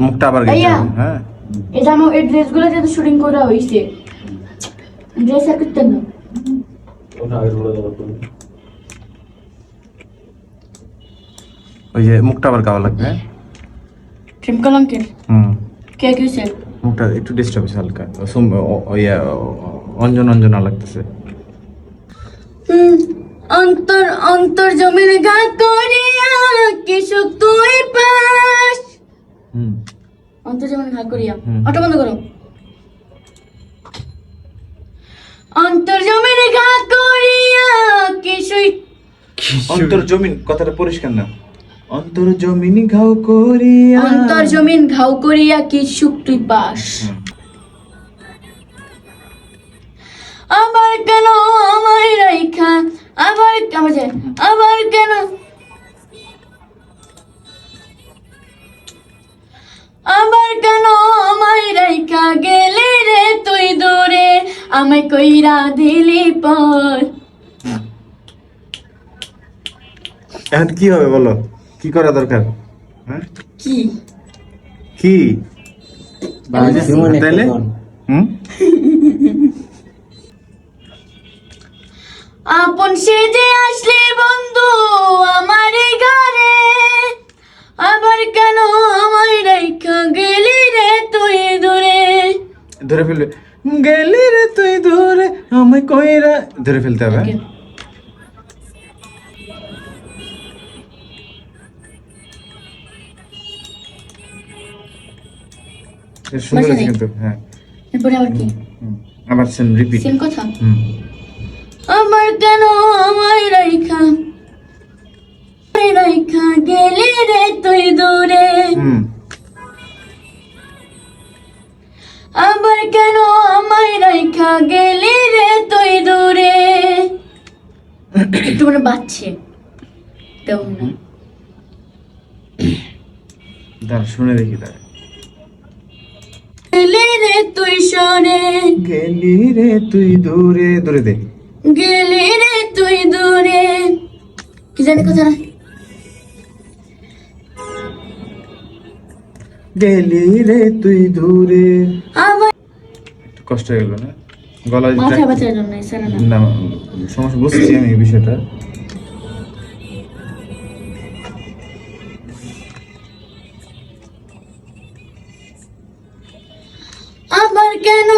মুখটা আবার গেছে। হ্যাঁ। এটা আমার এই ড্রেসগুলো যেহেতু শুটিং করা হয়েছে ড্রেস আর করতেন না। ওই যে মুখটা আবার গাওয়া লাগবে হ্যাঁ? ট্রিম কলঙ্কের হুম। কে কিছে মুখটা একটু ডিস্টার্ব হয়েছে হালকা। সুম- ইয়া, অঞ্জন অঞ্জনা লাগতেছে। অন্তর অন্তর জমির গা করিয়া কি সুখ তুই পাস? হুম। অন্তর জমির ঘা করিয়া। অটো বন্ধ করো। অন্তর জমির করিয়া কি সুখ অন্তর জমিন কথাটা পরিষ্কার না। অন্তর জমিন ঘাও করিয়া অন্তর জমিন ঘাও করিয়া কি তুই পাস। আবার কেন আমায় রাইখা? আবার আবার আবার কেন? আবার আমায় কইরা দিলি পর। এখন কি হবে বলো? কি করা দরকার? হ্যাঁ? কি? কি? তাহলে আপন তাইলে যে হুম? আপন সেজে আসলে ধরে ফেলবে। গেলি রে তুই দূরে আমায় কইরা ধরে ফেলতে হবে সুন্দর আছে কিন্তু হ্যাঁ। এরপরে আবার কি? আবার সেম রিপিট সেম কথা? আমার কেন আমায় রাইখা? আমায় রাইখা গেলি রে তুই দূরে। হুম। কেন আমায় রাইখা গেলি রে তুই দূরে? একটু মানে বাচ্চে তেমন না? দাঁড়া শুনে দেখি দাঁড়া। গেলি রে তুই সরে। গেলি রে তুই দূরে দূরে দে গেলি রে তুই দূরে। কি জানি কথা? না গেলি রে তুই দূরে। কষ্ট হয়ে গেল না। গলায় মাথা ব্যথার জন্য স্যার না সমস্যা বুঝছি আমি এই বিষয়টা। আমার কেন